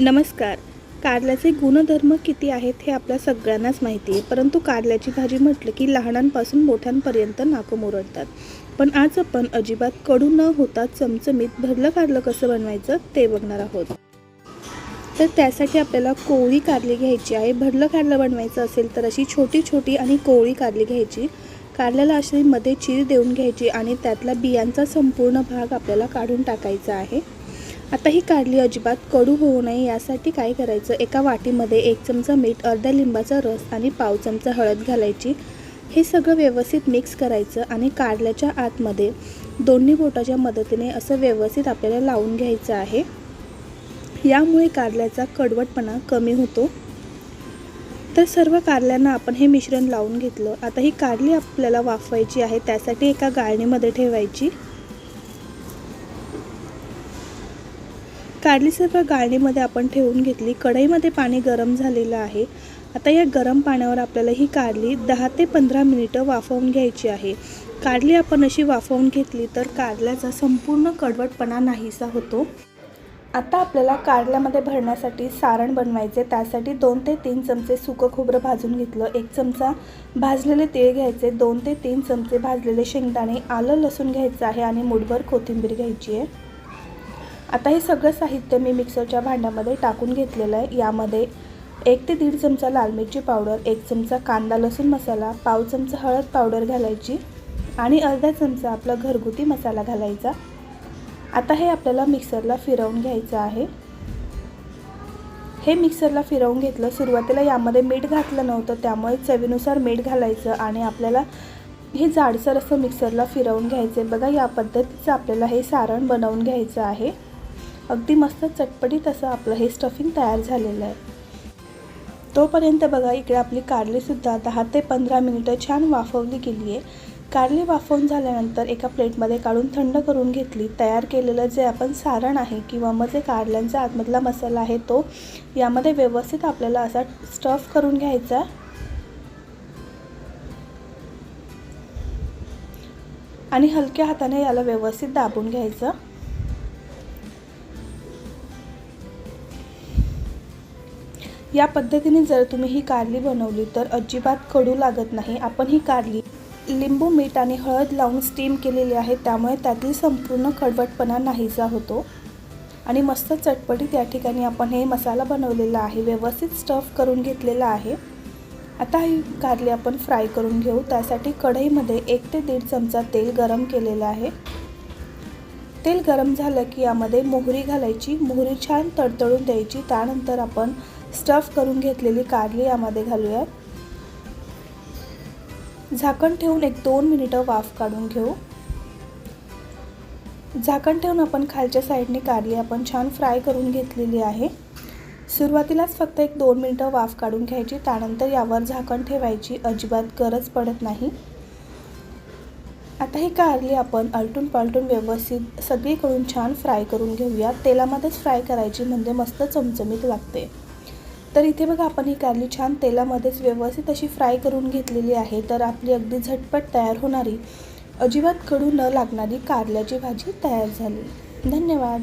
नमस्कार. कारल्याचे गुणधर्म किती आहेत हे आपल्या सगळ्यांनाच माहिती आहे. परंतु कारल्याची भाजी म्हटलं की लहानांपासून मोठ्यांपर्यंत नाकं मुरडतात. पण आज आपण अजिबात कडू न होता चमचमीत भरलं कारलं कसं बनवायचं ते बघणार आहोत. तर त्यासाठी आपल्याला कोवळी कारली घ्यायची आहे. भरलं कारलं बनवायचं असेल तर अशी छोटी छोटी आणि कोवळी कारली घ्यायची. कारल्याला अशी मध्ये चीर देऊन घ्यायची आणि त्यातला बियांचा संपूर्ण भाग आपल्याला काढून टाकायचा आहे. आता ही कारली अजिबात कडू होऊ नये यासाठी काय करायचं? एका वाटीमध्ये एक चमचा मीठ अर्ध्या लिंबाचा रस आणि पाव चमचा हळद घालायची. हे सगळं व्यवस्थित मिक्स करायचं आणि कारल्याच्या आतमध्ये दोन्ही बोटाच्या मदतीने असं व्यवस्थित आपल्याला लावून घ्यायचं आहे. यामुळे कारल्याचा कडवटपणा कमी होतो. तर सर्व कारल्यांना आपण हे मिश्रण लावून घेतलं. आता ही कारली आपल्याला वाफवायची आहे त्यासाठी एका गाळणीमध्ये ठेवायची. कारली सर्व गाळणीमध्ये आपण ठेवून घेतली. कढईमध्ये पाणी गरम झालेलं आहे. आता या गरम पाण्यावर आपल्याला ही कारली दहा ते पंधरा मिनिटं वाफवून घ्यायची आहे. कारली आपण अशी वाफवून घेतली तर कारल्याचा संपूर्ण कडवटपणा नाहीसा होतो. आता आपल्याला कारल्यामध्ये भरण्यासाठी सारण बनवायचे. त्यासाठी दोन ते तीन चमचे सुकं खोबरं भाजून घेतलं. एक चमचा भाजलेले तीळ घ्यायचे. दोन ते तीन चमचे भाजलेले शेंगदाणे आलं लसूण घ्यायचं आहे आणि मुठभर कोथिंबीर घ्यायची आहे. आता हे सगळं साहित्य मी मिक्सरच्या भांड्यामध्ये टाकून घेतलेलं आहे. यामध्ये एक ते दीड चमचा लाल मिरची पावडर एक चमचा कांदा लसूण मसाला पाव चमचा हळद पावडर घालायची आणि अर्धा चमचा आपला घरगुती मसाला घालायचा. आता हे आपल्याला मिक्सरला फिरवून घ्यायचं आहे. हे मिक्सरला फिरवून घेतलं सुरुवातीला यामध्ये मीठ घातलं नव्हतं त्यामुळे चवीनुसार मीठ घालायचं आणि आपल्याला हे जाडसर असं मिक्सरला फिरवून घ्यायचं बघा या पद्धतीचं आपल्याला हे सारण बनवून घ्यायचं आहे. अगदी मस्त चटपटीत असं आपलं हे स्टफिंग तयार झालेलं आहे. तोपर्यंत बघा इकडे आपली कारलीसुद्धा दहा ते पंधरा मिनिटं छान वाफवली गेली आहे कारली वाफवून झाल्यानंतर एका प्लेटमध्ये काढून थंड करून घेतली. तयार केलेलं जे आपण सारण आहे किंवा मग जे कारल्यांचा आतमधला मसाला आहे तो यामध्ये व्यवस्थित आपल्याला असा स्टफ करून घ्यायचा. आणि हलक्या हाताने याला व्यवस्थित दाबून घ्यायचं. या पद्धतीने जर तुम्ही ही कारली बनवली तर अजिबात कडू लागत नाही. आपण ही कारली लिंबू मीठ आणि हळद लावून स्टीम केलेली आहे. त्यामुळे त्यातील संपूर्ण कडवटपणा नाहीसा होतो. आणि मस्त चटपटीत या ठिकाणी आपण हे मसाला बनवलेला आहे. व्यवस्थित स्टफ करून घेतलेला आहे. आता ही कारली आपण फ्राय करून घेऊ. त्यासाठी कढईमध्ये एक ते दीड चमचा तेल गरम केलेलं आहे. तेल गरम झालं की यामध्ये मोहरी घालायची मोहरी छान तडतडून द्यायची त्यानंतर आपण स्टफ करून घेतलेली कारली यामध्ये घालूयात. झाकण ठेवून एक दोन मिनिटं वाफ काढून घेऊ. झाकण ठेवून आपण खालच्या साईडने कारली आपण छान फ्राय करून घेतलेली आहे. सुरुवातीलाच फक्त एक दोन मिनटं वाफ काढून घ्यायची त्यानंतर यावर झाकण ठेवायची अजिबात गरज पडत नाही. आता ही कारली आपण आलटून पालटून व्यवस्थित सगळीकडून छान फ्राय करून घेऊया. तेलामध्येच फ्राय करायची म्हणजे मस्त चमचमीत लागते. तर इथे बघा आपण ही कारली छान तेलामध्येच व्यवस्थित अशी फ्राय करून घेतलेली आहे. तर आपली अगदी झटपट तयार होणारी अजिबात कडू न लागणारी कारल्याची भाजी तयार झाली. धन्यवाद.